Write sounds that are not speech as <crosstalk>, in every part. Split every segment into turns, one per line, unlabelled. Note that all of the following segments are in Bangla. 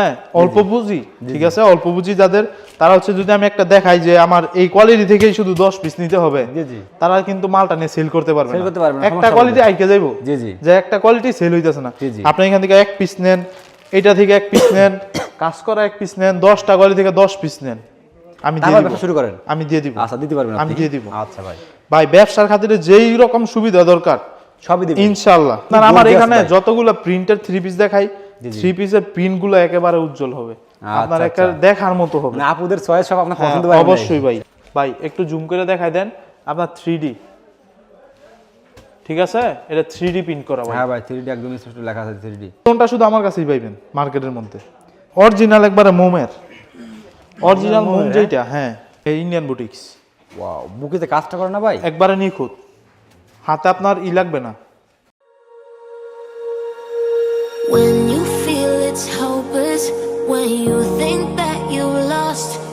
হ্যাঁ অল্প পুঁজি ঠিক আছে? অল্প পুঁজি যাদের তারা হচ্ছে যদি আমি একটা দেখাই যে আমার এই কোয়ালিটি থেকেই শুধু দশ পিস নিতে হবে তারা কিন্তু মালটা নিয়ে সেল করতে পারবে
Sell করতে পারবে
একটা কোয়ালিটি আইকে যাইবো।
জি জি।
যে একটা কোয়ালিটি সেল হইতেছে না। আপনি এখান থেকে এক পিস নেন এটা থেকে এক পিস নেন কাজ করা এক পিস নেন দশটা কোয়ালিটি থেকে দশ পিস নেন আমি দিয়ে দিব।
শুরু করেন।
আমি দিয়ে দিব।
আচ্ছা দিতে পারবেন
আমি দিয়ে দিব।
আচ্ছা ভাই।
ভাই ব্যবসার খাতিরে যেই রকম সুবিধা দরকার
সবই দিবেন।
ইনশাল্লাহ না আমার এখানে যতগুলো প্রিন্টের থ্রি পিস দেখাই। থ্রি পিসের প্রিন্টগুলো একেবারে উজ্জ্বল হবে।
আচ্ছা,
আপনার একটা
আচ্ছা।
দেখার মতো হবে।
মানে আপুদের চয়েস সব আপনার
হ্যাঁ,
পছন্দ হয়
অবশ্যই ভাই। ভাই একটু জুম করে দেখাই দেন আপনার থ্রি ঠিক আছে? এটা থ্রি ডি প্রিন্ট করা
হ্যাঁ ভাই থ্রি ডি একদম স্পষ্ট লেখা আছে থ্রি ডি
কোনটা শুধু আমার কাছেই পাইবেন মার্কেটের মধ্যে। অরিজিনাল একবারে মোমের। অরিজিনাল মোম যেটা হ্যাঁ এই ইন্ডিয়ান বুটিক্স
ওয়াও বুকিতে কাজটা করে না ভাই?
একবারে নিখুঁত। হাতে আপনার ই লাগবে না।
When when you think that you've lost,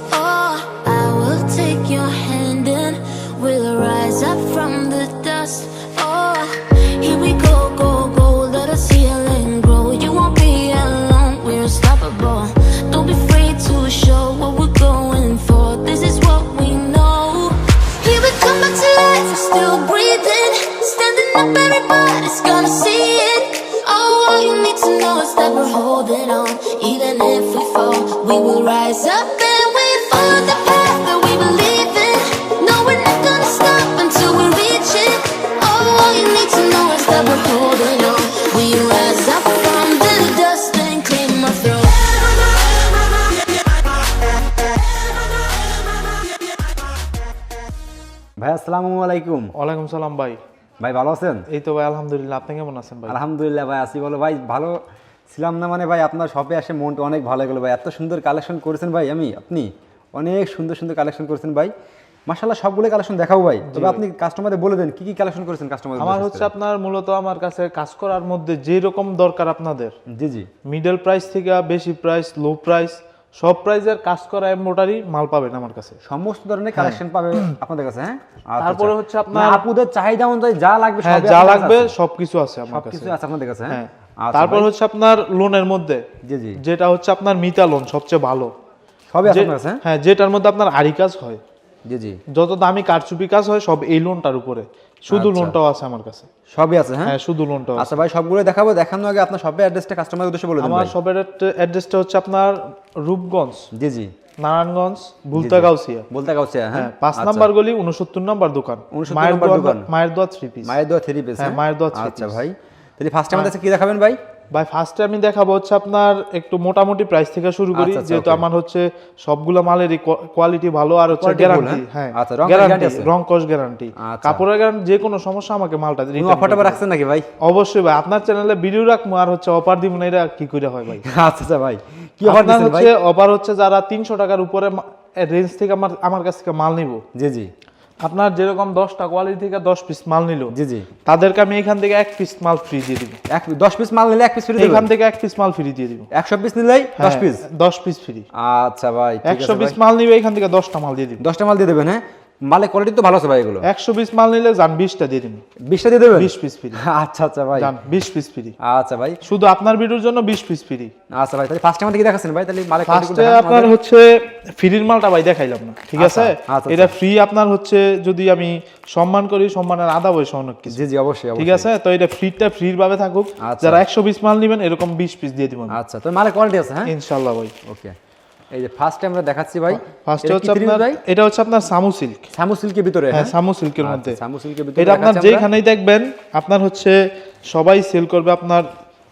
আসসালামু আলাইকুম।
ওয়ালাইকুম সালাম ভাই।
ভাই ভালো আছেন?
এই তো ভাই আলহামদুলিল্লাহ। আপনি কেমন আছেন ভাই?
আলহামদুলিল্লাহ ভাই আসি বলো ভাই ভালো ছিলাম না মানে ভাই আপনার শপে আসে মনটা অনেক ভালো গেলো ভাই। এত সুন্দর কালেকশন করেছেন ভাই আমি আপনি? অনেক সুন্দর সুন্দর কালেকশন করেছেন ভাই। মাশাল্লাহ সবগুলো কালেকশন দেখাও ভাই। তবে আপনি কাস্টমারদের বলে দেন কি কি কালেকশন করেছেন কাস্টমার
আমার হচ্ছে আপনার মূলত আমার কাছে কাজ করার মধ্যে যে রকম দরকার আপনাদের।
জি জি।
মিডল প্রাইস থেকে বেশি প্রাইস লো প্রাইস সব প্রাইজের কাজ করা এমব্রয়ডারি মাল পাবেন আমার কাছে।
সমস্ত ধরনের কালেকশন পাবে আপনাদের কাছে হ্যাঁ? আচ্ছা,
তারপরে
আচ্ছা।
হচ্ছে
মানে
আপনার-
আপুদের চাহিদা অনুযায়ী যা লাগবে
হ্যাঁ যা লাগবে সবকিছু আছে আমার কাছে।
সবকিছু আছে আপনাদের কাছে
হ্যাঁ?
হ্যাঁ। আচ্ছা
তারপর হচ্ছে আপনার লোনের মধ্যে
জি জি।
যেটা হচ্ছে আপনার মিতা লোন সবচেয়ে ভালো।
সবই আছে আপনার কাছে হ্যাঁ?
হ্যাঁ যেটার মধ্যে আপনার আড়ি কাজ হয়।
জি জি।
যত দামি কারচুপি কাজ হয় সব এই লোনটার উপরে। শুধু
আচ্ছা।
লোনটাও আছে আমার কাছে।
সবই আছে হ্যাঁ?
হ্যাঁ শুধু লোনটাও আছে।
আচ্ছা ভাই সবগুলো দেখাবো দেখানোর আগে আপনার সবের অ্যাড্রেসটা কাস্টমারের উদ্দেশ্যে বলে দিন
আমার। সবের অ্যাড্রেসটা হচ্ছে আপনার রূপগঞ্জ
জি জি।
নারায়ণগঞ্জ বুলতাগাউসিয়া।
বুলতাগাউসিয়া হ্যাঁ?
হ্যাঁ পাঁচ
আচ্ছা।
নাম্বার গলি উনসত্তর নাম্বার দোকান।
69
মায়ের
নাম্বার
দোয়া
দোকান।
মায়ের দোয়া থ্রি পিস
মায়ের দোয়া থ্রি পিস
হ্যাঁ, মায়ের দোয়া three
আচ্ছা ভাই। তাহলে ফার্স্ট টাইম কি দেখাবেন ভাই?
ভাই ফার্স্টে আমি দেখাবো হচ্ছে আপনার একটু মোটামুটি প্রাইস থেকে শুরু করি
আচ্ছা, আচ্ছা,
যেহেতু আমার হচ্ছে সবগুলা মালেরই কোয়ালিটি ভালো আর হচ্ছে গ্যারান্টি হ্যাঁ?
আচ্ছা,
গ্যারান্টি
আছে?
রং কস গ্যারান্টি। কাপড়ের গ্যারান্টি যে কোনো সমস্যা আমাকে মালটা return
অফারটা রাখছেন নাকি ভাই?
অবশ্যই ভাই আপনার চ্যানেলে ভিডিও রাখব আর হচ্ছে অফার দিব না এটা কি করে হয় ভাই? <laughs>
আচ্ছা আচ্ছা ভাই কি অফার দিচ্ছেন ভাই?
হচ্ছে অফার হচ্ছে যারা তিনশো টাকার উপরে রেঞ্জ থেকে আমার আমার কাছ থেকে মাল নিব।
জি জি।
আপনার যেরকম দশটা কোয়ালিটি থেকে দশ পিস মাল নিল
জি জি।
তাদেরকে আমি এখান থেকে এক পিস মাল ফ্রি দিয়ে দিব।
এক দশ পিস মাল নিলে এক পিস ফ্রি
এখান থেকে এক পিস মাল ফ্রি দিয়ে দিব।
একশো পিস নিলে দশ পিস
দশ পিস ফ্রি
আচ্ছা ভাই
একশো পিস মাল নিবে এখান থেকে দশটা মাল দিয়ে দিব।
দশটা মাল দিয়ে দেবেন হ্যাঁ? মালের কোয়ালিটি তো ভালো আছে ভাই এগুলো।
একশো পিস মাল নিলে যান বিশটা দিয়ে দিন।
বিশটা দিয়ে দেবেন?
বিশ পিস ফ্রি
আচ্ছা আচ্ছা ভাই।
যান বিশ পিস ফ্রি
আচ্ছা ভাই।
শুধু আপনার ভিডিওর জন্য বিশ পিস ফ্রি
আচ্ছা ভাই তাহলে ফার্স্ট টাইম কি দেখাচ্ছেন ভাই তাহলে মালের কোয়ালিটি
ফার্স্টে আপনার হচ্ছে ফ্রির মালটা ভাই দেখাইলাম না ঠিক আছে?
আচ্ছা, আচ্ছা,
এটা ফ্রি আপনার হচ্ছে যদি আমি সম্মান করি সম্মানের আধা পয়সা অনেক কিছু।
জি জি অবশ্যই
ঠিক আছে? তো এটা ফ্রিটা ফ্রির ভাবে থাকুক।
আচ্ছা।
যারা একশো পিস মাল নেবেন এরকম বিশ পিস দিয়ে দিব
আচ্ছা তো মালের কোয়ালিটি আছে হ্যাঁ?
ইনশাল্লাহ ভাই।
ওকে এই যে ফার্স্ট টাইম আমরা দেখাচ্ছি ভাই
ফার্স্টে হচ্ছে আপনার এটা হচ্ছে আপনার সামু সিল্ক
সামু সিল্কের ভিতরে
হ্যাঁ
হ্যাঁ?
সামু সিল্কের মধ্যে।
আচ্ছা, সামু সিল্কের ভিতরে
এটা আপনার যেখানেই দেখবেন আপনার হচ্ছে সবাই সেল করবে আপনার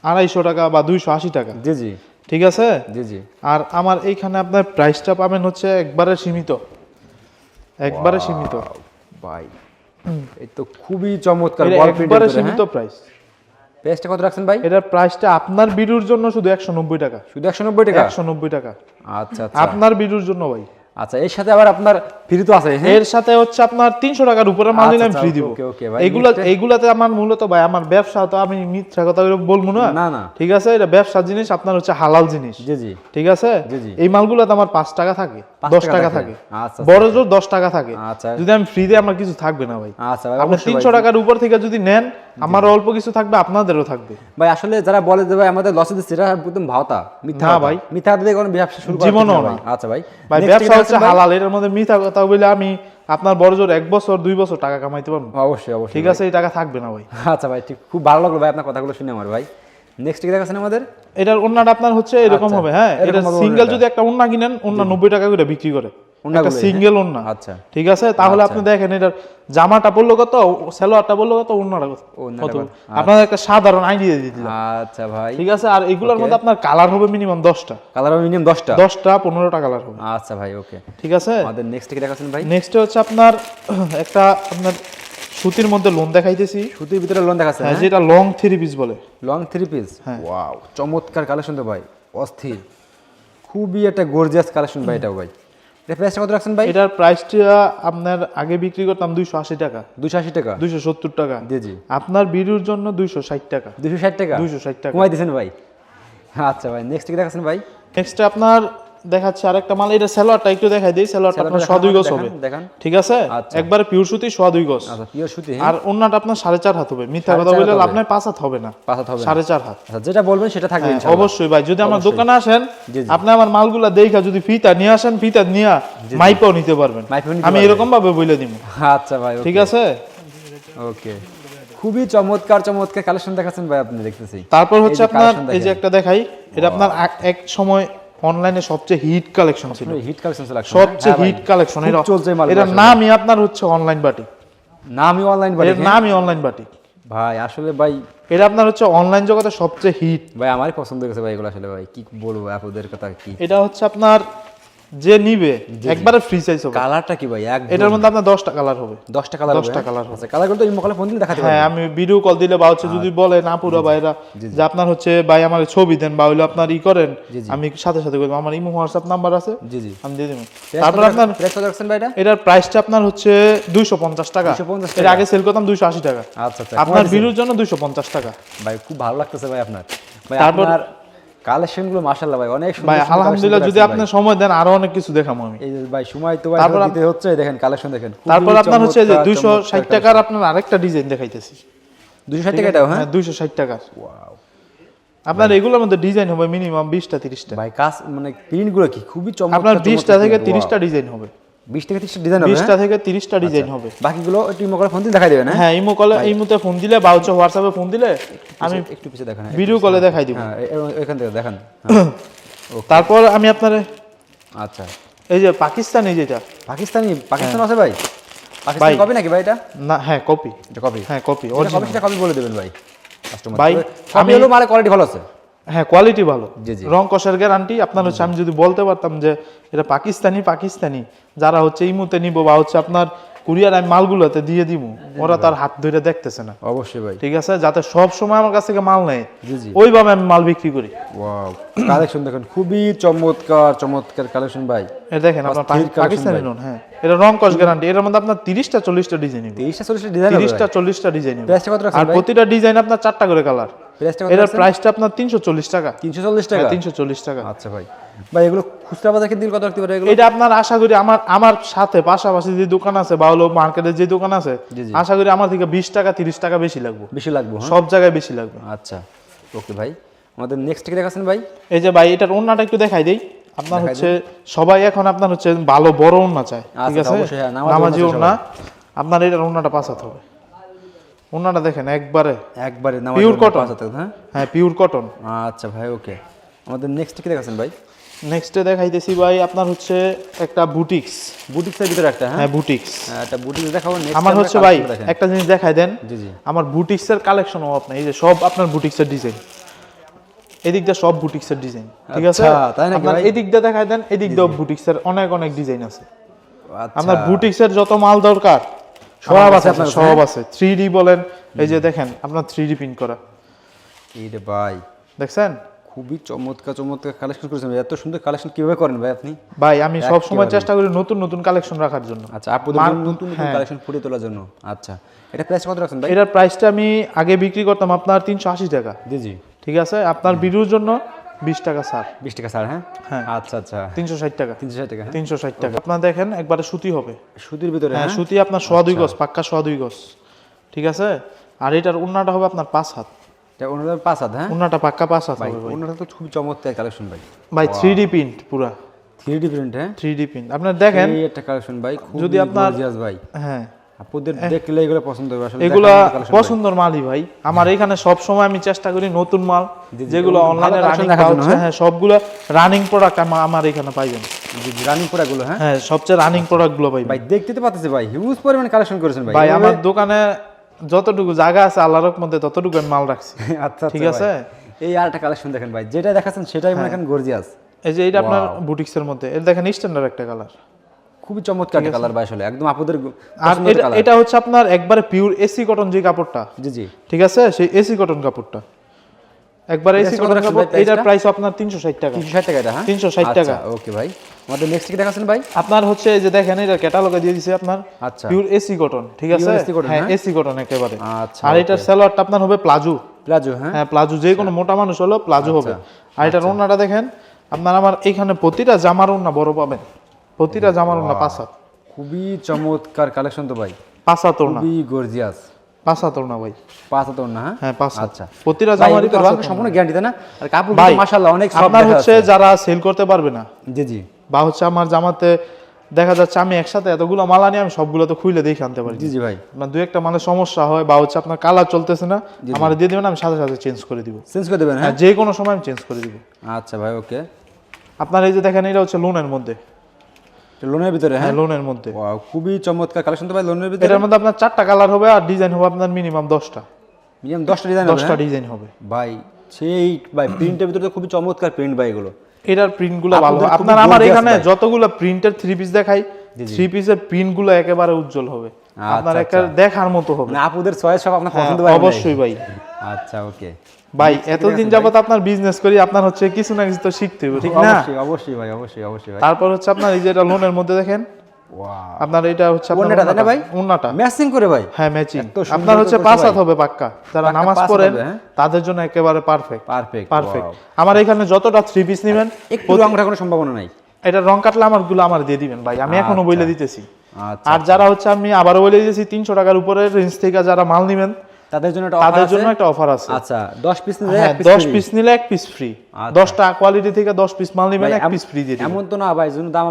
আড়াইশো টাকা বা দুইশো আশি টাকা।
জি জি।
ঠিক আছে?
জি জি।
আর আমার এইখানে আপনার প্রাইসটা পাবেন হচ্ছে একবারে সীমিত। একবারে সীমিত।
ভাই। এই তো খুবই চমৎকার
একবারে সীমিত প্রাইস
পেজটা কত রাখছেন ভাই?
এটার প্রাইসটা আপনার বিডুর জন্য শুধু একশো নব্বই টাকা।
শুধু একশো নব্বই টাকা?
একশো নব্বই টাকা।
আচ্ছা আচ্ছা।
আপনার বিডুর জন্য ভাই।
আচ্ছা এর সাথে আবার আপনার ফ্রি তো আছে হ্যাঁ?
এর সাথে হচ্ছে আপনার তিনশো টাকার উপরে মাল
আচ্ছা,
নিলে আমি
আচ্ছা,
ফ্রি দিব।
okay, ভাই,
এইগুলা এইগুলাতে আমার মূলত ভাই আমার ব্যবসা তো আমি মিথ্যা কথা বলব না।
না, না।
ঠিক আছে এটা ব্যবসার জিনিস আপনার হচ্ছে হালাল জিনিস।
জি জি।
ঠিক আছে। এই মালগুলোতে আমার পাঁচ টাকা থাকে
পাঁচ
দশ
টাকা
টাকা
থাকে। আচ্ছা,
বড় জোর দশ টাকা থাকে।
আচ্ছা।
যদি আমি ফ্রিতে আমার কিছু থাকবে না ভাই।
আচ্ছা
আপনি
অবশ্যই
তিনশো
ভাই।
টাকার উপর থেকে যদি নেন আমার অল্প কিছু থাকবে আপনাদেরও থাকবে।
ভাই আসলে যারা বলে যে ভাই আমাদের লসে দিচ্ছে এটা একদম ভাওতা মিথ্যা
ভাই।
মিথ্যা দিয়ে কোনো ব্যবসা শুরু করা
জীবনেও
না। আচ্ছা ভাই।
ভাই ব্যবসা হচ্ছে হালাল এটার মধ্যে মিথ্যা কথা বলে আমি আপনার বড় জোর এক বছর দুই বছর টাকা কামাইতে পারব।
অবশ্যই অবশ্যই
ঠিক আছে এই টাকা থাকবে না ভাই।
আচ্ছা ভাই ঠিক। খুব ভালো লাগল ভাই আপনার কথাগুলো শুনে আমার ভাই। নেক্সট কি দেখাচ্ছেন আমাদের?
এটার ওন্নাটা আপনার হচ্ছে এরকম
আচ্ছা,
হবে হ্যাঁ? এটা সিঙ্গেল যদি একটা ওন্না কিনেন ওন্না নব্বই টাকা করে বিক্রি করে। একটা সিঙ্গেল ওন্না
আচ্ছা।
ঠিক আছে? তাহলে আপনি দেখেন এটার জামাটা পড়ল কত? সালোয়ারটা পড়ল কত? ওন্নাটা কত? কত? আপনাদের একটা সাধারণ আইডিয়া দিয়ে দিলাম।
আচ্ছা ভাই।
ঠিক আছে? আর এগুলোর মধ্যে আপনার কালার হবে মিনিমাম দশটা।
কালার মিনিমাম দশটা?
দশটা পনেরোটা কালার হবে।
আচ্ছা ভাই ওকে
ঠিক আছে?
আমাদের নেক্সট কি দেখাচ্ছেন ভাই?
নেক্সট হচ্ছে আপনার <clears throat> একটা আপনার সুতির মধ্যে লোন দেখাইতেছি।
সুতির ভিতরে লোন দেখাচ্ছেন
হ্যাঁ, যেটা লং থ্রি পিস বলে।
লং থ্রি পিস
হ্যাঁ।
ওয়াও চমৎকার কালেকশন তো ভাই অস্থির। খুবই একটা গর্জিয়াস কালেকশন ভাই এটাও ভাই। প্রাইসটা কত রাখছেন ভাই?
এটার প্রাইসটা আপনার আগে বিক্রি করতাম দুইশো আশি টাকা।
দুশো আশি টাকা?
দুইশো সত্তর টাকা।
জি জি।
আপনার বিরুর জন্য দুইশো ষাট টাকা।
দুইশো ষাট টাকা?
দুইশো ষাট টাকা।
কমাই দিয়েছেন ভাই। আচ্ছা ভাই নেক্সট কি দেখাচ্ছেন ভাই?
নেক্সট আপনার দেখাচ্ছে আরেকটা মাল এটা সেলোয়ারটা একটু দেখাই দিই সেলোয়ারটা আপনার সোয়া দুই গজ হবে।
দেখান।
ঠিক আছে?
আচ্ছা।
একবারে পিওর সুতি সোয়া দুই গজ।
আচ্ছা পিওর সুতি
আর আপনার সাড়ে চার হাত হবে। মিথ্যা কথা বললে
হাত
লাভ নাই পাঁচ হাত হবে না।
পাঁচ হাত হবে
সাড়ে চার হাত।
আচ্ছা যেটা বলবেন সেটা থাকবে
হ্যাঁ, অবশ্যই ভাই যদি আমার দোকানে আসেন। আপনি আমার মালগুলা দেখা যদি ফিতা নিয়ে আসেন ফিতা নিয়ে মাইপাও নিতে পারবেন। আমি এরকম ভাবে বলে দিব
আচ্ছা ভাই
ঠিক আছে?
ওকে খুবই চমৎকার চমৎকার কালেকশন দেখাচ্ছেন ভাই আপনি দেখতেছি।
তারপর হচ্ছে আপনার এই যে একটা দেখাই এটা আপনার এক সময় অনলাইনে সবচেয়ে হিট কালেকশন ছিল।
হিট কালেকশন ছিল
সবচেয়ে
হ্যাঁ
হিট কালেকশন
এর চলছে
এটার নামই আপনার হচ্ছে অনলাইন বাটি।
নামই অনলাইন বাটি
এর নামই অনলাইন বাটি।
ভাই আসলে ভাই
এটা আপনার হচ্ছে অনলাইন জগতে সবচেয়ে হিট
ভাই আমারই পছন্দ হয়েছে ভাই এগুলো আসলে ভাই। কি বলব আপনাদের কথা কি?
এটা হচ্ছে আপনার যে নিবে একবারে ফ্রি সাইজ হবে।
কালারটা কি ভাই? এক
এটার মধ্যে আপনার দশটা কালার হবে।
দশটা কালার
দশটা colour হবে।
আচ্ছা কালারগুলো তো ইমো কালার ফোন দিলে দেখাতে
হ্যাঁ আমি ভিডিও কল দিলে বা হচ্ছে যদি বলে না পুরো ভাইরা যে আপনার হচ্ছে ভাই আমার ছবি দেন বা হইল আপনার ই করেন। আমি সাথে সাথে করব। আমার ইমো হোয়াটসঅ্যাপ নাম্বার আছে।
জি জি।
আমি দিয়ে দেবো। তারপর আপনার
প্রাইস কত রাখছেন ভাই
এটার প্রাইসটা আপনার হচ্ছে দুইশো পঞ্চাশ টাকা।
250
এর আগে সেল করতাম দুইশো আশি টাকা।
আচ্ছা আচ্ছা।
আপনার ভিডিওর জন্য দুইশো পঞ্চাশ টাকা।
ভাই খুব ভালো লাগতেছে ভাই আপনার। ভাই আপনার কালেকশনগুলো মাশাআল্লাহ ভাই অনেক সুন্দর
ভাই আলহামদুলিল্লাহ যদি আপনি সময় দেন আরও অনেক কিছু দেখাবো আমি।
এই ভাই সময় তো ভাই দিতে হচ্ছে দেখেন কালেকশন দেখেন।
তারপর আপনার হচ্ছে যে
চমৎকার,
দুইশো
চমৎকার
ষাট টাকার আপনার আরেকটা ডিজাইন দেখাইতেছি।
দুশো ষাট হ্যাঁ?
দুইশো ষাট টাকার।
Wow.
আপনার এগুলোর মধ্যে ডিজাইন হবে মিনিমাম বিশটা তিরিশটা।
ভাই কাজ মানে প্রিন্টগুলো কি? খুবই চমৎকার
আপনার বিশটা থেকে
Wow.
তিরিশটা ডিজাইন হবে।
বিশ থেকে তিরিশটা ডিজাইন হবে
বিশটা
হ্যাঁ?
থেকে তিরিশটা ডিজাইন হবে।
বাকিগুলো একটু ইমো করে ফোন দিয়ে দেখাই দেবেন হ্যাঁ?
হ্যাঁ ইমো কলে ইমোতে ফোন দিলে বা হচ্ছে হোয়াটসঅ্যাপে ফোন দিলে আমি
একটু- একটু দেখান হ্যাঁ,
ভিডিও কলে দেখাই দিব।
হ্যাঁ এ- এ- এখান থেকে দেখান হ্যাঁ। <laughs>
তারপর আমি আপনার
আচ্ছা।
এই যে পাকিস্তানি যেটা।
পাকিস্তানি পাকিস্তান আছে ভাই? পাকিস্তান। কপি নাকি ভাই এটা?
না হ্যাঁ কপি
এটা কপি
হ্যাঁ কপি
কপি সেটা কপি বলে দেবেন ভাই। কাস্টমার
ভাই,
কপি
আমি-
হলো মানে কোয়ালিটি ভালো আছে।
হ্যাঁ কোয়ালিটি ভালো। রং কষের গ্যারান্টি আপনার হচ্ছে আমি যদি বলতে পারতাম যে এটা পাকিস্তানি পাকিস্তানি যারা হচ্ছে ইমুতে নিব বা হচ্ছে আপনার কুরিয়ার আমি মালগুলোতে দিয়ে দিব ওরা তার হাত ধরে দেখতেছে না।
অবশ্যই ভাই।
ঠিক আছে? যাতে সব সময় আমার কাছ থেকে মাল নেয়। ওইভাবে আমি মাল বিক্রি করি।
ওয়াও কালেকশন দেখেন খুবই চমৎকার চমৎকার কালেকশন ভাই।
এটা দেখেন আপনার পাকিস্তানি লোন হ্যাঁ। এটা রং কস গ্যারান্টি এর মধ্যে আপনার তিরিশটা চল্লিশটা ডিজাইন হবে
ডিজাইন
তিরিশটা চল্লিশটা ডিজাইন হবে
প্রাইসটা কত রাখছেন
আর প্রতিটা ডিজাইন আপনার চারটা করে কালার এটার প্রাইসটা আপনার তিনশো চল্লিশ টাকা।
তিনশো চল্লিশ টাকা?
তিনশো চল্লিশ টাকা।
আচ্ছা ভাই। ভাই এগুলো খুচরা বাজার কত রাখতে পারে এগুলো?
এটা আপনার আশা করি আমার আমার সাথে পাশাপাশি যে দোকান আছে বা হলো মার্কেটে যে দোকান আছে। আশা করি আমার থেকে বিশ টাকা তিরিশ টাকা বেশি লাগবে।
বেশি লাগবে হ্যাঁ?
সব জায়গায় বেশি লাগবে।
আচ্ছা। ওকে ভাই আমাদের নেক্সট কি দেখাচ্ছেন ভাই?
এই যে ভাই এটার ওন্নাটা একটু দেখাই দেই। আপনার হচ্ছে সবাই এখন আপনার হচ্ছে ভালো বড় ওন্না চায় ঠিক
আচ্ছা,
আছে?
হ্যাঁ, নামাজি
ওন্না আপনার এটার ওন্নাটা পাঁচাতে হবে। ওন্নাটা দেখেন একবারে।
একবারে। পাঁচ হাতে, হ্যাঁ?
হ্যাঁ পিওর কটন
আচ্ছা ভাই ওকে আমাদের নেক্সট কি দেখাচ্ছেন ভাই?
নেক্সটে দেখাইতেছি ভাই আপনার হচ্ছে একটা বুটিক্স
বুটিক্সের ভিতরে একটা হ্যাঁ?
হ্যাঁ বুটিক্স
হ্যাঁ, একটা বুটিক্স দেখাবো
আমার হচ্ছে ভাই একটা জিনিস দেখাই দেন।
জি জি।
আমার বুটিক্সের কালেকশন আপনি এই যে সব আপনার বুটিক্সের ডিজাইন এদিক সব বুটিক্সের ডিজাইন ঠিক আছে?
আচ্ছা,
আপনার
ভাই?
এদিক দিয়ে দেখাই দেন এদিক দিয়ে বুটিক্সের অনেক অনেক ডিজাইন আছে।
আচ্ছা।
আপনার বুটিক্সের যত মাল দরকার
সব আছে আপনার
সব আছে। থ্রি ডি বলেন এই যে দেখেন আপনার থ্রি ডি প্রিন্ট করা।
রে ভাই।
দেখছেন?
খুবই চমৎকার চমৎকার কালেকশন করেছেন এত সুন্দর কালেকশন কীভাবে করেন ভাই আপনি?
ভাই আমি সব সময় চেষ্টা করি নতুন নতুন কালেকশন রাখার জন্য।
আচ্ছা আপনাদের নতুন নতুন
হ্যাঁ।
কালেকশন ফুটিয়ে তোলার জন্য। আচ্ছা এটা প্রাইস কত রাখছেন ভাই?
এটার প্রাইসটা আমি আগে বিক্রি করতাম আপনার তিনশো আশি টাকা।
জি জি।
ঠিক আছে? আপনার ভিডিওর জন্য বিশ টাকা স্যার
বিশ টাকা স্যার হ্যাঁ?
হ্যাঁ।
আচ্ছা আচ্ছা।
তিনশো ষাট টাকা।
তিনশো ষাট টাকা হ্যাঁ?
তিনশো ষাট টাকা। আপনার দেখেন একবারে সুতি হবে।
সুতির ভিতরে
হ্যাঁ
হ্যাঁ?
সুতি আপনার সোয়া দুই গজ পাক্কা সোয়া দুই গজ। ঠিক আছে? আর এটার উন্নাটা হবে আপনার পাঁচ হাত।
এটা পাঁচ হাত হ্যাঁ?
উন্নাটা পাক্কা পাঁচ হাত
ভাই ওনাটা তো খুব চমৎকার কালেকশন ভাই।
ভাই থ্রি ডি প্রিন্ট পুরা।
থ্রি ডি প্রিন্ট হ্যাঁ?
থ্রি ডি প্রিন্ট আপনার দেখেন
এই একটা কালেকশন ভাই
যদি আপনার
ভাই।
হ্যাঁ।
আপুদের দেখলে এগুলো পছন্দ হবে। আসলে
এগুলা
দেখার মতো collection ভাই।
পছন্দর মালই ভাই। আমার এখানে সব সময় আমি চেষ্টা করি নতুন মাল যেগুলো অনলাইনে রানিং হ্যাঁ? সবগুলো রানিং প্রোডাক্ট আমার এখানে পাইবেন
জি, জি, রানিং প্রোডাক্টগুলো হ্যাঁ?
হ্যাঁ সবচেয়ে রানিং প্রোডাক্টগুলো
ভাই দেখতে তো পাচ্ছি ভাই হিউজ পরিমাণে কালেকশন করেছেন ভাই।
ভাই আমার দোকানে যতটুকু জায়গা আছে আল্লাহর মধ্যে ততটুকু আমি মাল রাখছি। <laughs>
আচ্ছা
ঠিক
আচ্ছা
আছে?
এই আরেকটা কালেকশন দেখেন ভাই যেটা দেখাচ্ছেন সেটাই মনে করেন গর্জিয়াস
এই যে এটা আপনার বুটিক্সের মধ্যে এটা দেখেন স্ট্যান্ডার্ড একটা কালার
খুবই চমৎকার কালার ভাই আসলে একদম আপুদের
আর এটা হচ্ছে আপনার একবারে পিওর এসি কটন যে কাপড়টা।
জি জি।
ঠিক আছে? সেই এসি কটন কাপড়টা। একবার এসি কটন কাপড় এটার প্রাইস আপনার তিনশো ষাট টাকা।
তিনশো ষাট টাকা এটা হ্যাঁ?
360 টাকা।
ওকে ভাই। আমাদের নেক্সট কি দেখাচ্ছেন ভাই?
আপনার হচ্ছে এই যে দেখেন এটা ক্যাটালগে দিয়ে দিছে আপনার।
আচ্ছা।
পিওর এসি কটন ঠিক আছে? হ্যাঁ
হ্যাঁ?
এসি কটন একেবারে।
আচ্ছা,
আর এটার সালোয়ারটা আপনার হবে প্লাজো
প্লাজো হ্যাঁ?
হ্যাঁ প্লাজো যে কোনো মোটা মানুষ হলো প্লাজো হবে। আর এটার ওন্নাটা দেখেন আপনার আমার এখানে প্রতিটা জামার ওন্না বড় পাবেন। প্রতিটা জামার ওন্না পাঁচ হাত।
খুবই চমৎকার কালেকশন তো ভাই।
পাঁচ হাত ওড়না।
খুবই গর্জিয়াস
পাঁচ হাত ওড়না ভাই।
পাঁচ হাত না হ্যাঁ?
হ্যাঁ পাঁচ
আচ্ছা।
প্রতিটা
রং সম্পূর্ণ গ্যারান্টি তাই না? আর কাপড়
ভাই
মাশাআল্লাহ অনেক
আপনার হচ্ছে যারা সেল করতে পারবে না
জি জি।
বা হচ্ছে আমার জামাতে দেখা যাচ্ছে আমি একসাথে এতগুলো মালা নিয়ে আমি সবগুলো তো খুলে দেখে আনতে পারি।
জি জি ভাই।
আপনার দুই একটা মানে সমস্যা হয় বা হচ্ছে আপনার কালার চলতেছে না আমার দিয়ে দিবেন আমি সাথে সাথে চেঞ্জ করে দিব।
চেঞ্জ করে দেবেন হ্যাঁ?
হ্যাঁ যে কোনো সময় আমি চেঞ্জ করে দিব।
আচ্ছা ভাই ওকে
আপনার এই যে দেখেন এটা হচ্ছে লোনের মধ্যে।
লোনের ভিতরে হ্যাঁ?
হ্যাঁ লোনের মধ্যে।
Wow, খুবই চমৎকার কালেকশন তো ভাই লোনের ভিতরে?
এটার মধ্যে আপনার চারটা কালার হবে আর ডিজাইন হবে আপনার মিনিমাম দশটা।
মিনিমাম দশটা ডিজাইন
দশটা ডিজাইন হবে।
ভাই সেই ভাই প্রিন্টের ভিতরে তো খুবই চমৎকার প্রিন্ট ভাই এগুলো।
এটার প্রিন্টগুলো ভালো। আপনার আমার এখানে যতগুলো প্রিন্টের থ্রি পিস দেখাই থ্রি পিসের প্রিন্টগুলো একেবারে উজ্জ্বল হবে। আপনার
আচ্ছা,
একটা দেখার মতো হবে।
মানে আপুদের চয়েস সব আপনার
হ্যাঁ,
পছন্দ
অবশ্যই ভাই।
আচ্ছা ওকে
ভাই এতদিন যাবত আপনার বিজনেস করি আপনার হচ্ছে কিছু না কিছু তো শিখতে হবে ঠিক না?
অবশ্যই অবশ্যই ভাই অবশ্যই অবশ্যই ভাই।
তারপর হচ্ছে আপনার এই যে এটা লোনের মধ্যে দেখেন আপনার এটা হচ্ছে আপনার
ওড়নাটা তাই না ভাই?
উন্নাটা
ম্যাচিং করে ভাই।
হ্যাঁ ম্যাচিং আপনার হচ্ছে পাঁচ হাত হবে পাক্কা। যারা নামাজ পড়েন
হ্যাঁ?
তাদের জন্য একেবারে পারফেক্ট
পারফেক্ট
পারফেক্ট আমার এখানে যতটা থ্রি পিস নেবেন
একটু রং কোনো সম্ভাবনা নাই।
এটা রং কাটলে আমারগুলো আমার দিয়ে দিবেন ভাই আমি এখনও বলে দিতেছি।
আচ্ছা
আর যারা হচ্ছে আমি আবারও বলে দিতেছি তিনশো টাকার উপরে রেঞ্জ থেকে যারা মাল নেবেন
তাদের জন্য একটা
তাদের জন্য একটা অফার আছে।
আচ্ছা 10 পিস নিলে
হ্যাঁ
এক পিস
নিলে এক পিস ফ্রি
আচ্ছা।
দশটা কোয়ালিটি থেকে দশ পিস মাল নেবেন এক পিস ফ্রি দিয়ে
এমন তো না ভাই জন্য দাম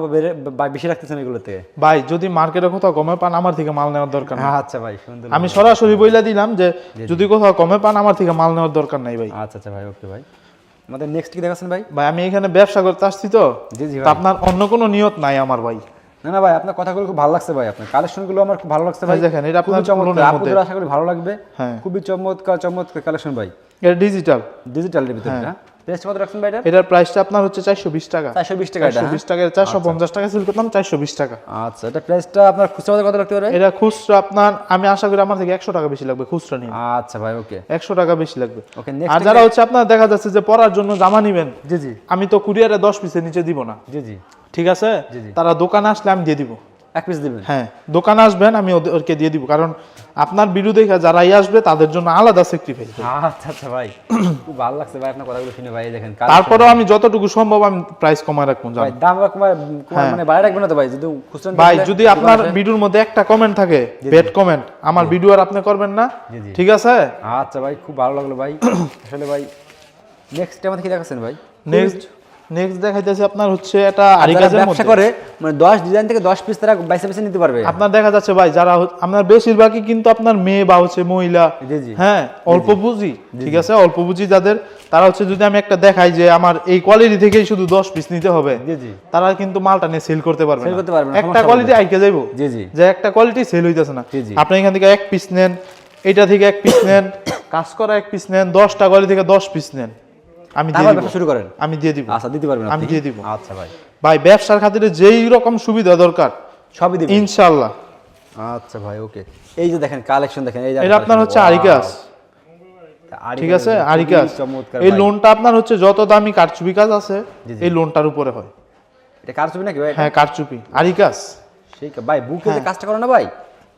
বেশি রাখতেছেন এগুলোতে
ভাই যদি মার্কেটে কোথাও কমে পান আমার থেকে মাল নেওয়ার দরকার নেই।
আচ্ছা ভাই সুন্দর।
আমি সরাসরি বইলা দিলাম যে যদি কোথাও কমে পান আমার থেকে মাল নেওয়ার দরকার নাই ভাই।
আচ্ছা আচ্ছা ভাই ওকে ভাই। আমাদের নেক্সট কি দেখাচ্ছেন ভাই?
ভাই আমি এখানে ব্যবসা করতে আসছি তো।
জি জি
আপনার অন্য কোনো নিয়ত নাই আমার ভাই।
না না ভাই আপনার কথাগুলো খুব ভালো লাগছে ভাই আপনার কালেকশনগুলো আমার খুব ভালো লাগছে ভাই
দেখেন, এটা আপনার
চমৎকার। আপনাদের আশা করি ভালো লাগবে।
হ্যাঁ।
খুবই চমৎকার চমৎকার কালেকশন ভাই।
এটা ডিজিটাল
ডিজিটাল ভিতরে হ্যাঁ। প্রাইস কত রাখছেন ভাই
এটার প্রাইসটা আপনার হচ্ছে চারশো বিশ টাকা।
420 টাকা এটা
চারশো বিশ টাকা চারশো পঞ্চাশ টাকা সেল করতাম চারশো বিশ টাকা।
হ্যাঁ? আচ্ছা এটা প্রাইসটা আপনার খুচরা কত রাখতে পারবে?
এটা খুচরা আপনার আমি আশা করি আমার থেকে একশো টাকা বেশি লাগবে খুচরা নিয়ে।
আচ্ছা ভাই ওকে
একশো টাকা বেশি লাগবে।
ওকে
আর যারা হচ্ছে আপনার দেখা যাচ্ছে যে পড়ার জন্য জামা নিবেন
জি জি।
আমি তো কুরিয়ারে দশ পিসের নিচে দিব না।
জি জি।
ঠিক আছে। তারা দোকানে আসলে আমি দিয়ে দিব।
এক পিস দিবেন?
হ্যাঁ দোকানে আসবেন আমি ওদের- ওদেরকে দিয়ে দিব। কারণ আপনার ভিডিও দেখে যারাই আসবে তাদের জন্য আলাদা সেক্রিফাইস
আচ্ছা আচ্ছা ভাই। খুব ভালো লাগছে ভাই আপনার কথাগুলো শুনে ভাই দেখেন
তারপরেও আমি যতটুকু সম্ভব আমি প্রাইস কমায় রাখব
ভাই দাম কমায় কমায় মানে বাড়ায় রাখবেন না তো ভাই? যদি খুচরা
ভাই যদি আপনার। ভিডিওর মধ্যে একটা কমেন্ট থাকে বেড কমেন্ট আমার ভিডিও আর আপনি করবেন না। ঠিক আছে?
আচ্ছা ভাই খুব ভালো লাগল ভাই। আসলে ভাই নেক্সট আমাদের কি দেখাচ্ছেন ভাই?
নেক্সট নেক্সট দেখাইতেছে আপনার হচ্ছে এটা আরিকাজের
ব্যবসা
মধ্যে।
করে মানে দশ ডিজাইন থেকে দশ পিস তারা বাইসে বাইসে নিতে পারবে।
আপনার দেখা যাচ্ছে ভাই যারা আপনার বেশিরভাগই কিন্তু আপনার মেয়ে বা হচ্ছে মহিলা। হ্যাঁ অল্প পুঁজি ঠিক আছে? অল্প পুঁজি যাদের তারা হচ্ছে যদি আমি একটা দেখাই যে আমার এই কোয়ালিটি থেকেই শুধু দশ পিস নিতে হবে তারা কিন্তু মালটা নিয়ে সেল করতে পারবে।
করতে
একটা কোয়ালিটি আইকে যাইবো।
জি, জি।
যে একটা কোয়ালিটি সেল হইতেছে না। আপনি এখান থেকে এক পিস নেন এটা থেকে এক পিস নেন কাজ করা এক পিস নেন দশটা কোয়ালিটি থেকে দশ পিস নেন। আমি দিয়ে দিব।
শুরু করেন।
আমি দিয়ে দিব।
আচ্ছা দিতে পারবেন
আমি দিয়ে দিব।
আচ্ছা ভাই।
ভাই ব্যবসার খাতিরে যেই রকম সুবিধা দরকার
সবই দিবেন।
ইনশাল্লাহ
আচ্ছা ভাই ওকে। এই যে দেখেন কালেকশন দেখেন এই যে
এটা আপনার হচ্ছে আরিকাস ঠিক আছে? আরিকাস এই লোনটা আপনার হচ্ছে যত দামি কারচুপি কাজ আছে। এই লোনটার উপরে হয়।
এটা কার ছবি নাকি ভাই?
হ্যাঁ কারচুপি। আরিকাস
সেই ভাই বুকে যে কাজটা করো না ভাই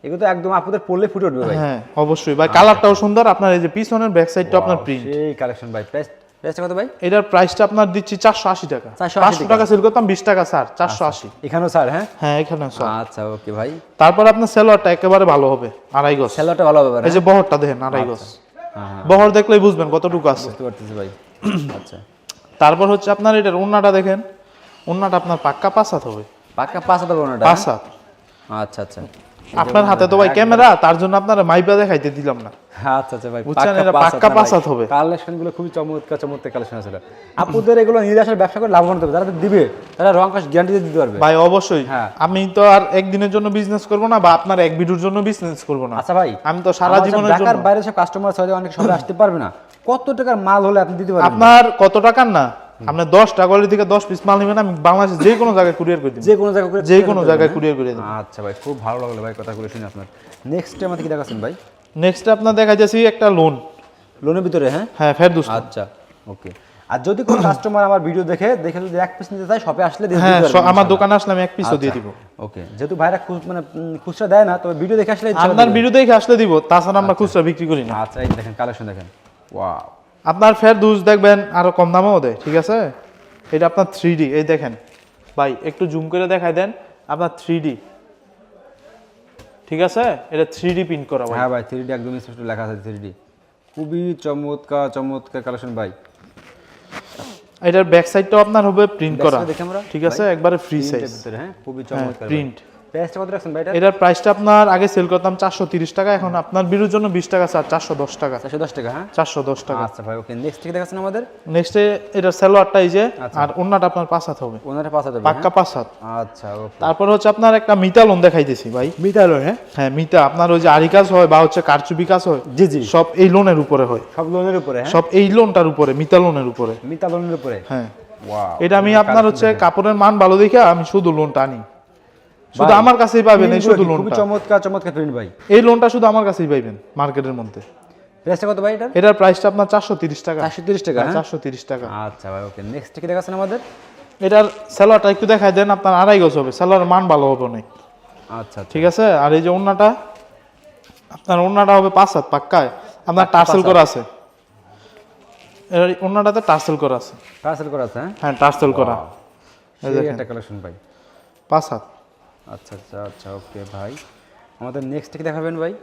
এগুলো তো একদম আপনাদের পড়লে ফুটে উঠবে ভাই।
হ্যাঁ অবশ্যই। ভাই কালারটাও সুন্দর। আপনার এই যে পিছনের ব্যাক সাইডটা আপনার প্রিন্ট
সেই কালেকশন ভাই প্রাইস কত ভাই?
এটার প্রাইসটা আপনার দিচ্ছি চারশো আশি টাকা।
480
পাঁচশো টাকা। সেল করতাম বিশ টাকা স্যার চারশো আশি।
এখানেও স্যার হ্যাঁ?
হ্যাঁ এখানে স্যার
আচ্ছা ওকে ভাই।
তারপর আপনার সেলোয়ারটা একেবারে ভালো হবে আড়াই গজ।
স্যালোটা ভালো হবে
এই যে বহরটা দেখেন আড়াই গজ।
হ্যাঁ হ্যাঁ।
বহর দেখলেই বুঝবেন কতটুকু আছে।
বুঝতে পারতেছি ভাই। <clears throat> আচ্ছা।
তারপর হচ্ছে আপনার এটার উন্নাটা দেখেন উন্নাটা আপনার পাক্কা পাঁচ হাত হবে।
পাক্কা পাঁচ হাতে বোনাটা
পাঁচ হাত।
আচ্ছা আচ্ছা।
আপনার হাতে তো ভাই ক্যামেরা তার জন্য আপনারা মাইপা দেখাইতে দিলাম না।
আচ্ছা আচ্ছা ভাই
এটা পাক্কা পাঁচ হবে।
কালেকশনগুলো খুবই চমৎকার চমৎকার কালেকশন আছে আপুদের এগুলো নিজে ব্যবসা করে লাভবান হবে যারা দিবে তারা রং কাজ গ্যারান্টি দিতে পারবে।
ভাই অবশ্যই।
হ্যাঁ।
আমি তো আর একদিনের জন্য বিজনেস করব না বা আপনার এক ভিডিওর জন্য বিজনেস করব না।
আচ্ছা ভাই
আমি তো সারা জীবনের
ঢাকার বাইরে সব কাস্টমার আছে অনেক সবাই আসতে পারবে না। কত টাকার মাল হলে আপনি দিতে পারবেন?
আপনার কত টাকার না? আপনি দশ টাকা থেকে দশ পিস মাল নেবেন আমি বাংলাদেশে যে কোনো জায়গায় কুরিয়ার করে দিব।
যে কোনো জায়গায়
যে কোনো জায়গায় কুরিয়ার করে দিব।
আচ্ছা ভাই খুব ভালো লাগল ভাই কথাগুলো শুনে আপনার। নেক্সট টাইম আমাদের কি দেখাচ্ছেন ভাই?
নেক্সট আপনার দেখা যাচ্ছে একটা লোন
লোনের ভিতরে হ্যাঁ?
হ্যাঁ ফেরদুস
আচ্ছা ওকে। আর যদি কোনো কাস্টমার আমার ভিডিও দেখে দেখে যদি এক পিস নিতে চায় শপে আসলে দিয়ে
হ্যাঁ আমার দোকানে আসলে আমি এক পিসও দিয়ে দিব।
ওকে। যেহেতু ভাইরা মানে খুচরা দেয় না তবে ভিডিও দেখে আসলে
আপনার ভিডিও দেখে আসলে দিব তাছাড়া আমরা খুচরা বিক্রি করি না।
আচ্ছা এই দেখেন কালেকশন দেখেন। ওয়াও
আপনার ফেরদুস দেখবেন আরও কম দামেও দেয় ঠিক আছে? এটা আপনার থ্রি এই দেখেন। ভাই একটু জুম করে দেখাই দেন আপনার থ্রি ঠিক আছে? এটা থ্রি ডি প্রিন্ট করা ভাই।
হ্যাঁ ভাই থ্রি ডি একদম স্পষ্ট লেখা আছে থ্রি ডি খুবই চমৎকার চমৎকার কালেকশন ভাই।
এটার ব্যাক সাইডটাও আপনার হবে প্রিন্ট করা? ঠিক আছে? একবারে ফ্রি সাইজ
হ্যাঁ? খুবই চমৎকার
প্রিন্ট
প্রাইসটা কত রাখছেন ভাই
এটার প্রাইসটা আপনার আগে সেল করতাম চারশো তিরিশ টাকা এখন আপনার বিরুর জন্য বিশ টাকা স্যার চারশো দশ টাকা।
চারশো দশ টাকা হ্যাঁ?
চারশো দশ টাকা।
আচ্ছা ভাই ওকে নেক্সট কি দেখাচ্ছেন আমাদের?
নেক্সটে এটার সালোয়ারটা এই যে
আচ্ছা।
আর অন্যটা আপনার পাঁচ হাত হবে।
ওনারা পাঁচ হাজার
পাক্কা পাঁচ হাত।
আচ্ছা ওকে
তারপর হচ্ছে আপনার একটা মিতা লোন দেখাইতেছি ভাই।
মিতালো হ্যাঁ?
হ্যাঁ মিতা আপনার ওই যে আরি কাজ হয় বা হচ্ছে কারচুপি কাজ হয়
জি জি।
সব এই লোনের উপরে হয়।
সব লোনের উপরে হ্যাঁ?
সব এই লোনটার উপরে মিতা লোনের উপরে।
মিতা লোনের উপরে?
হ্যাঁ। এটা আমি আপনার হচ্ছে কাপড়ের মান ভালো দেখে আমি শুধু লোনটা আনি। শুধু আমার কাছেই পাবেন এই শুধু
খুবই
লোনটা।
চমৎকার চমৎকার প্রিন্ট ভাই।
এই লোনটা শুধু আমার কাছেই পাবেন মার্কেটের মধ্যে।
প্রাইসটা কত ভাই এটা
এটার প্রাইসটা আপনার চারশো তিরিশ টাকা।
চারশো তিরিশ টাকা হ্যাঁ
চারশো তিরিশ টাকা।
আচ্ছা ভাই ওকে নেক্সট কি দেখাচ্ছেন আমাদের?
এটার স্যালোয়ারটা একটু দেখাই দেন আপনার আড়াই গজ হবে স্যালোয়ার মান ভালো হবে অনেক।
আচ্ছা আচ্ছা।
ঠিক আছে? আর এই যে ওন্নাটা আপনার ওন্নাটা হবে পাঁচ হাত পাক্কায়। আপনার টার্সেল করা আছে। এর ওন্নাটাতে টার্সেল করা আছে।
পার্সেল করা আছে হ্যাঁ?
হ্যাঁ টার্সেল করা।
সেই একটা কালেকশন ভাই।
পাঁচ হাত।
আচ্ছা আচ্ছা আচ্ছা ওকে ভাই। আমাদের নেক্সট কি দেখাবেন ভাই?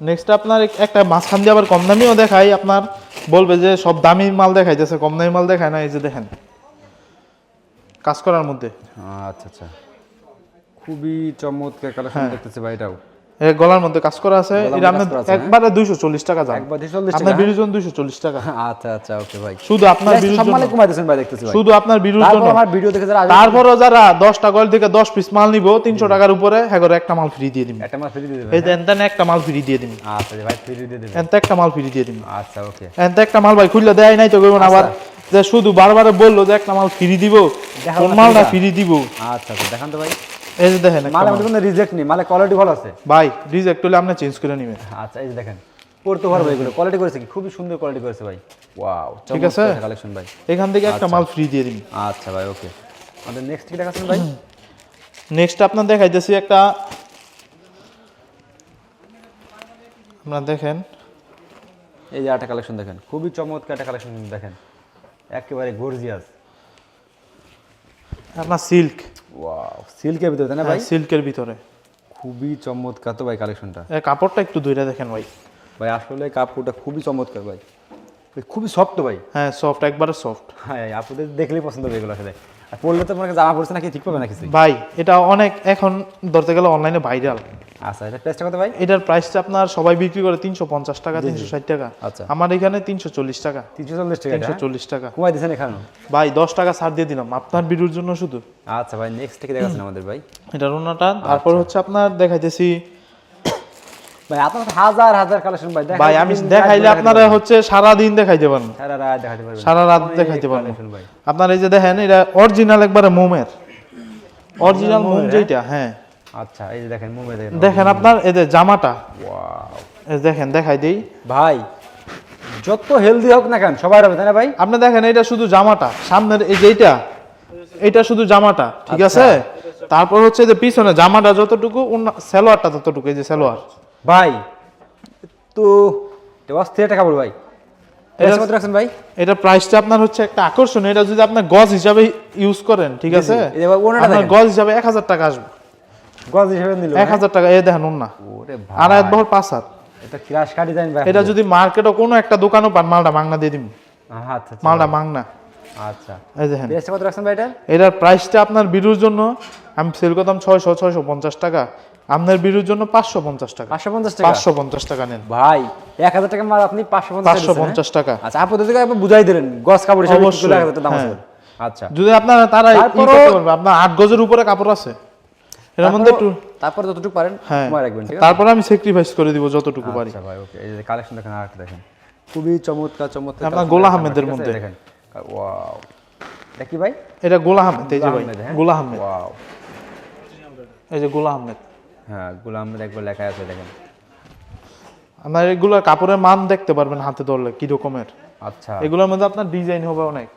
নেক্সট আপনার একটা মাঝখান দিয়ে আবার কম দামিও দেখাই। আপনার বলবে যে সব দামি মাল দেখাইতেছে কম দামি মাল দেখায় না এই যে দেখেন। কাজ করার মধ্যে।
আচ্ছা আচ্ছা। খুবই চমৎকার কালেকশন দেখতেছে ভাই এটাও।
গলার মধ্যে কাজ করা আছে। এটা আপনার
হ্যাঁ?
একবারে টাকা যান
একবার 240 টাকা,
আপনার
হ্যাঁ?
বিরুজন দুইশো চল্লিশ টাকা।
আচ্ছা আচ্ছা ওকে ভাই।
শুধু আপনার
সব মালে কমাই ভাই দেখতেছি ভাই।
শুধু আপনার
আমার ভিডিও দেখে যারা
তারপরও যারা টাকা থেকে দশ পিস মাল নিব টাকার উপরে হ্যাঁ একটা মাল ফ্রি দিয়ে দিবি।
একটা মাস ফ্রি দিয়ে দেবেন
এই যে এনতেন একটা মাল ফ্রি দিয়ে
আচ্ছা ভাই ফ্রি দিয়ে দেবেন
এনতে একটা মাল ফ্রি দিয়ে
আচ্ছা ওকে।
এনতে একটা মাল ভাই খুললে দেয় নাই তো আবার। যে শুধু বারবার বলল যে একটা মাল ফ্রি দিব কোন মালটা। ফ্রি দিব।
আচ্ছা আচ্ছা দেখান তো ভাই।
এই যে দেখেন
মালে আমাদের কোনো রিজেক্ট নেই মালে কোয়ালিটি ভালো আছে?
ভাই রিজেক্ট হলে আপনি চেঞ্জ করে নেবেন।
আচ্ছা এই যে দেখেন পড়তে পারব এগুলো। কোয়ালিটি করেছে কি? খুবই সুন্দর কোয়ালিটি করেছে ভাই। ওয়াও
ঠিক আছে?
কালেকশন ভাই।
এখান থেকে একটা মাল ফ্রি দিয়ে দিবি
আচ্ছা ভাই ওকে আমাদের নেক্সট কি দেখাচ্ছেন ভাই?
নেক্সট আপনার দেখাইতেছি একটা আপনার দেখেন।
এই যে একটা কালেকশন দেখেন। খুবই চমৎকার একটা কালেকশন দেখেন। একেবারে গর্জিয়াস
আপনার সিল্ক
ওয়াও সিল্কের ভিতরে তাই না ভাই?
সিল্কের ভিতরে।
খুবই চমৎকার তো ভাই কালেকশনটা
কাপড়টা একটু ধুইরা দেখেন ভাই।
ভাই আসলে কাপড়টা খুবই চমৎকার ভাই। খুবই সফট ভাই।
হ্যাঁ সফট একবারে সফট
হ্যাঁ আপনাদের দেখলেই পছন্দ হবে এগুলো আসলে। পড়লে তো মনে জামা পড়ছে নাকি ঠিক পাবে না কিছু
ভাই এটা অনেক এখন ধরতে গেলে অনলাইনে ভাইরাল
আচ্ছা এটা প্রাইসটা কত ভাই?
এটার প্রাইসটা আপনার সবাই বিক্রি করে তিনশো পঞ্চাশ টাকা তিনশো ষাট টাকা।
আচ্ছা।
আমার এখানে তিনশো চল্লিশ টাকা।
তিনশো চল্লিশ টাকা
তিনশো চল্লিশ টাকা।
কমাই দিয়েছেন এখানে
ভাই দশ টাকা ছাড় দিয়ে দিলাম। আপনার ভিডিওর জন্য শুধু।
আচ্ছা ভাই নেক্সট থেকে দেখাচ্ছেন আমাদের ভাই।
এটা রোনাটা তারপর হচ্ছে আপনার দেখাইতেছি
ভাই আপনার হাজার হাজার কালেকশন ভাই
ভাই আমি দেখাইলে আপনারা হচ্ছে সারা দিন দেখাইতে পারেন
সারা রাত দেখাতে পারবেন।
সারা রাত দেখাইতে পারব
collection ভাই?
আপনার এই যে দেখেন এটা অরিজিনাল একবারে মোমের। অরিজিনাল মোম যেটা হ্যাঁ।
আচ্ছা এই যে দেখেন মুম্বাই দেখেন।
দেখেন আপনার এদের জামাটা।
ওয়াও।
এই দেখেন দেখাই দেই।
ভাই যত হেলদি হোক না কেন সবাই হবে তাই না ভাই?
আপনি দেখেন এটা শুধু জামাটা। সামনের এই যে এইটা এটা শুধু জামাটা ঠিক আছে? তারপর হচ্ছে যে পিছনে জামাটা যতটুকু সালোয়ারটা ততটুকু এই যে সালোয়ার।
ভাই তো অস্থির একটা কাপড় ভাই। প্রাইস কত রাখছেন ভাই?
এটা প্রাইসটা আপনার হচ্ছে একটা আকর্ষণ। এটা যদি আপনার গজ হিসাবে ইউজ করেন ঠিক আছে? আপনার গজ হিসাবে এক হাজার টাকা আসবে।
গজ হিসেবে নিল
এক হাজার টাকা এ দেখেন না আর এক বহর পাঁচ হাত।
এটা ক্রাশ কাটি দেন ভাই
এটা যদি মার্কেটে কোনো একটা দোকানও পান মালটা মাংনা দিয়ে দিন
আচ্ছা আচ্ছা।
মালটা মাংনা
আচ্ছা।
এই দেখেন।
কত রাখছেন ভাই এটা?
এটার প্রাইসটা আপনার বিরুর জন্য আমি সেল করতাম ছয়শো ছয়শো পঞ্চাশ টাকা। আপনার বিরুর জন্য পাঁচশো পঞ্চাশ টাকা।
পাঁচশো পঞ্চাশ টাকা?
পাঁচশো পঞ্চাশ টাকা নেন।
ভাই এক হাজার টাকা মাল আপনি পাঁচশো পঞ্চাশ
পাঁচশো পঞ্চাশ টাকা।
আচ্ছা আপাতত আপনি বুঝাই দিলেন গজ কাপড় হিসেবে
অবশ্যই,
এক হাজার দাম আছে
হ্যাঁ।
আচ্ছা।
যদি আপনার তারা আপনার আট গজের উপরে কাপড় আছে। এর মধ্যে একটু
তারপর যতটুকু পারেন
হ্যাঁ।
সময় রাখবেন ঠিক
তারপরে আমি স্যাক্রিফাইস করে দিব যতটুকু পারি।
আচ্ছা ভাই ওকে এই যে কালেকশন দেখেন আরেকটা দেখেন। খুবই চমৎকার চমৎকার
আপনার গোলা আহমেদের মধ্যে।
দেখেন। ওয়াও এটা কি ভাই?
এটা গোলা আহমেদ এই যে ভাই।
হ্যাঁ?
গোলা আহমেদ।
ওয়াও
এই যে গোলা আহমেদ।
হ্যাঁ গোলা আহমেদ একবার লেখা আছে দেখেন।
আপনার কাপড়ের মান দেখতে পারবেন হাতে ধরলে কি রকমের।
আচ্ছা।
এগুলোর মধ্যে আপনার ডিজাইন হবে অনেক।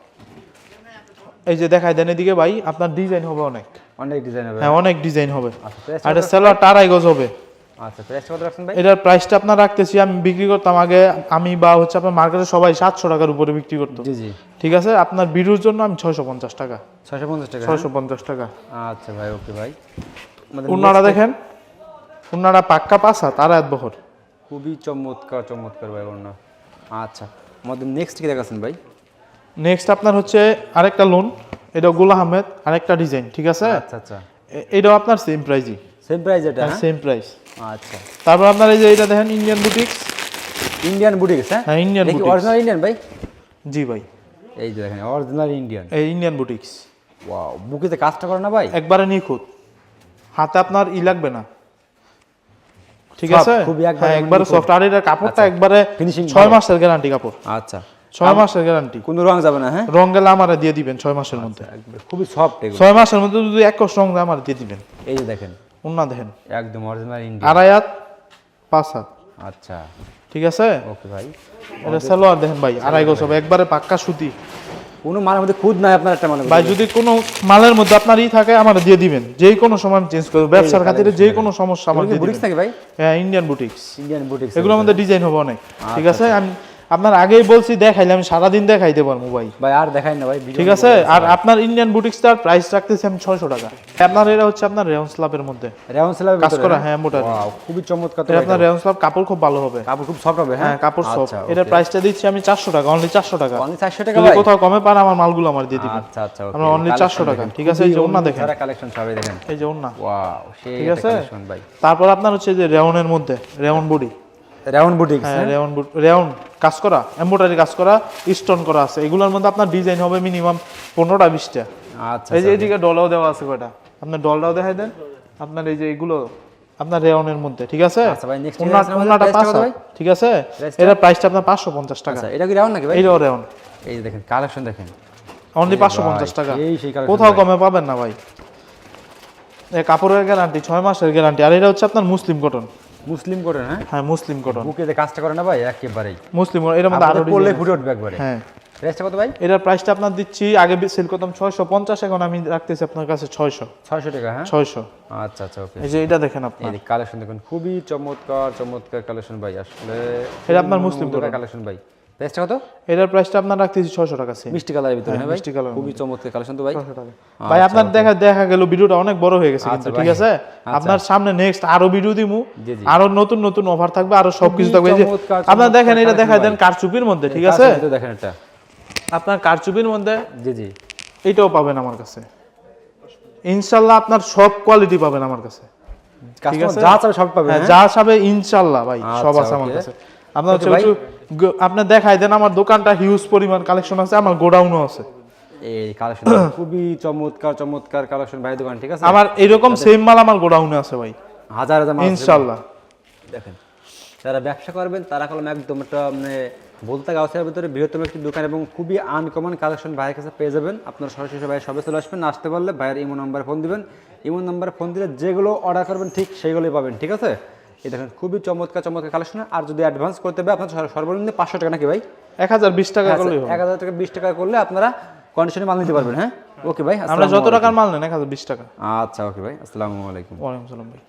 এই যে দেখাই দেন এদিকে ভাই আপনার ডিজাইন হবে অনেক।
অনেক ডিজাইন হবে।
হ্যাঁ অনেক ডিজাইন হবে।
আচ্ছা প্রাইস
আর এটা সেলোয়ার আড়াই গজ হবে।
আচ্ছা প্রাইস কত রাখছেন ভাই?
এটার প্রাইসটা আপনার রাখতেছি আমি বিক্রি করতাম আগে আমি বা হচ্ছে আপনার মার্কেটে সবাই সাতশো টাকার উপরে বিক্রি করতো।
জি জি।
ঠিক আছে? আপনার বিরুর জন্য আমি ছয়শো পঞ্চাশ টাকা।
ছয়শো পঞ্চাশ টাকা
ছয়শো পঞ্চাশ টাকা।
হ্যাঁ? আচ্ছা ভাই ওকে ভাই।
দেখেন। উন্নারা পাক্কা পাসা তারা এক বহর।
খুবই চমৎকার চমৎকার ভাই অন্য আচ্ছা আমাদের নেক্সট কি দেখাচ্ছেন ভাই?
নেক্সট আপনার হচ্ছে আরেকটা লোন এটা গুল আহমেদ আরেকটা ডিজাইন ঠিক আছে?
আচ্ছা আচ্ছা।
এটাও আপনার সেম প্রাইসই
সেম প্রাইস এটা হ্যাঁ
সেম প্রাইস
আচ্ছা।
তারপর আপনার এই যে এটা দেখেন ইন্ডিয়ান বুটিক্স
ইন্ডিয়ান বুটিক্স হ্যাঁ?
হ্যাঁ, Indian boutiques।
অরিজিনাল ইন্ডিয়ান ভাই?
জি ভাই।
এই যে দেখেন অরিজিনাল ইন্ডিয়ান
এই ইন্ডিয়ান বুটিক্স
ওয়াও বুকেতে কাজটা করে না ভাই?
একবারে নিখুঁত। হাতে আপনার ই লাগবে না। ঠিক আছে?
খুবই একবারে
হ্যাঁ একবারে সফট আর এটার কাপড়টা
আচ্ছা,
একবারে
ফিনিশিং
ছয়
ভালো।
মাসের গ্যারান্টি কাপড়।
আচ্ছা।
ছয় মাসের গ্যারান্টি
কোনো রং যাবে না হ্যাঁ?
রং গেলে আমার দিয়ে দিবেন ছয় মাসের মধ্যে।
একবারে খুবই সফট এগুলো।
ছয় মাসের মধ্যে যদি এক কষ্ট রং আমার দিয়ে দিবেন।
এই যে দেখেন।
উন্না দেখেন।
একদম অরিজিনাল ইন্ডিয়ান
আড়াই হাত পাঁচ হাত।
আচ্ছা।
ঠিক আছে?
ওকে ভাই।
এটা সালোয়ার দেখেন ভাই আড়াই গজ হবে। একবারে পাক্কা সুতি।
কোনো মালের মধ্যে খুদ নাই আপনার একটা মানে
ভাই যদি কোনো মালের মধ্যে আপনার ই থাকে আমার দিয়ে দিবেন। যেই কোনো সময় আমি চেঞ্জ করব। ব্যবসার খাতিরে যে কোনো সমস্যা আমার
বুটিক্স থাকে ভাই?
হ্যাঁ ইন্ডিয়ান বুটিক্স
ইন্ডিয়ান বুটিক্স
এগুলো আমাদের ডিজাইন হবে অনেক। ঠিক
আচ্ছা,
আছে? আমি আপনার আগেই বলছি দেখাইলে আমি সারাদিন দেখাইতে পারব ভাই
ভাই আর দেখাই না ভাই
ঠিক আছে? আর আপনার ইন্ডিয়ান বুটিক্সটার প্রাইস রাখতেছি আমি ছয়শো টাকা। আপনার এটা হচ্ছে আপনার রেওন স্লাবের মধ্যে।
রেওয়ান সেলার
কাজ করা, হ্যাঁ, মোটা।
খুবই চমৎকার তো
এটা আপনার রেওন স্লাব কাপড় খুব ভালো হবে।
কাপড় খুব সফট হবে
হ্যাঁ? কাপড় সব
আচ্ছা,
এটার প্রাইসটা দিচ্ছি আমি চারশো টাকা অনলি চারশো টাকা।
অনলি 400 টাকা
যদি
ভাই?
কোথাও কমে পান আমার মালগুলো আমার দিয়ে দিবেন।
আচ্ছা আচ্ছা
আমরা only 400 টাকা, ঠিক আছে, এই যে ওড়না দেখেন।
কালেকশন সবাই দেখেন।
এই যে ওন্না
ওয়াও
ঠিক আছে?
ভাই।
তারপর আপনার হচ্ছে যে রেওনের মধ্যে রেওন বডি
রাউন্ড বুটিক্স
হ্যাঁ রেওন বুট- রেওন কাজ করা এমব্রয়ডারি কাজ করা স্টোন করা আছে। এগুলোর মধ্যে আপনার ডিজাইন হবে মিনিমাম পনেরোটা বিশটা।
আচ্ছা
এই যে এইদিকে ডলাও দেওয়া আছে কয়টা? আপনার ডলটাও দেখাই দেন। আপনার এই যে এগুলো আপনার রেওনের মধ্যে ঠিক আছে?
আচ্ছা?
ঠিক আছে?
Price টা?
এটার প্রাইসটা আপনার পাঁচশো পঞ্চাশ টাকা।
আচ্ছা এটা কি রাউন্ড নাকি ভাই?
এইটাও রেওন
এই যে দেখেন কালেকশন দেখেন।
অনলি পাঁচশো পঞ্চাশ টাকা। কোথাও কমে পাবেন না ভাই। কাপড়ের গ্যারান্টি ছয় মাসের গ্যারান্টি আর এটা হচ্ছে আপনার মুসলিম কটন
মুসলিম কটন হ্যাঁ
হ্যাঁ মুসলিম কটন
বুকে যে কাজটা করে না ভাই একেবারেই।
মুসলিম মধ্যে আরও
পড়লে
আছে।
উঠবে একবারে।
হ্যাঁ।
প্রাইসটা কত ভাই?
এটার প্রাইসটা আপনার দিচ্ছি আগে সেল করতাম ছয়শো পঞ্চাশ এখন আমি রাখতেছি আপনার কাছে ছয়শো।
ছয়শো টাকা হ্যাঁ?
ছয়শো।
আচ্ছা আচ্ছা ওকে
এই যে এটা দেখেন
এই কালেকশন দেখুন খুবই চমৎকার চমৎকার কালেকশন ভাই আসলে
এটা আপনার মুসলিম।
কালেকশন ভাই। রেস্টটা কত?
এটার প্রাইসটা আপনার রাখতেছি ছয়শো টাকা সেম
মিষ্টি কালারের ভিতরে
হ্যাঁ,
হ্যাঁ ভাই?
মিষ্টি এর
খুবই চমৎকার কালেকশন তো ভাই।
ছয়শো টাকা। ভাই আপনার দেখা দেখা গেল ভিডিওটা অনেক বড় হয়ে গেছে কিন্তু
আচ্ছা
ঠিক আছে?
আচ্ছা।
আপনার সামনে নেক্সট আরও ভিডিও দিমু। আরও নতুন নতুন অফার থাকবে আরও সবকিছু থাকবে। এই যে আপনার দেখেন এটা
collection
দেন কারচুপির মধ্যে ঠিক আছে?
তো দেখেন এটা।
আপনার কারচুপির মধ্যে?
জি জি।
এটাও পাবেন আমার কাছে। ইনশাল্লাহ আপনার সব কোয়ালিটি পাবেন আমার কাছে।
যা চাবে সব পাবে
হ্যাঁ
হ্যাঁ?
যা সাবে ইনশাল্লাহ ভাই সব
আচ্ছা,
আছে আমার কাছে। আপনার
ভাই।
আপনি দেখাই দেন আমার দোকানটা হিউজ পরিমাণ কালেকশন আছে আমার গোডাউনও আছে।
এই কালেকশন <coughs> খুবই চমৎকার চমৎকার কালেকশন ভাই দোকান ঠিক আছে?
আমার এরকম সেম মাল আমার গোডাউনে আছে ভাই।
হাজার হাজার।
ইনশাল্লাহ
দেখেন যারা ব্যবসা করবেন তারা কলম একদম একটা মানে বলতে গাছের ভিতরে বৃহত্তম একটি দোকান এবং খুবই আনকমন কালেকশন ভাইয়ের কাছে পেয়ে যাবেন। আপনার সরাসরি ভাই সবে চলে আসবেন আসতে পারলে ভাইয়ের ইমো নাম্বার ফোন দিবেন। ইমো নাম্বার ফোন দিলে যেগুলো অর্ডার করবেন ঠিক সেইগুলোই পাবেন ঠিক আছে? এই দেখেন খুবই চমৎকার চমৎকার কালেকশন আর যদি অ্যাডভান্স করতে হবে আপনার সর্বনিম্ন পাঁচশো টাকা নাকি ভাই?
এক হাজার বিশ টাকা করলে
এক হাজার টাকা বিশ টাকা করলে আপনারা কন্ডিশনে মাল নিতে পারবেন হ্যাঁ? ওকে ভাই
আমরা যত টাকার মাল নেন এক হাজার বিশ টাকা।
আচ্ছা ওকে ভাই আসসালামু আলাইকুম।
ওয়ালাইকুম সালাম ভাই।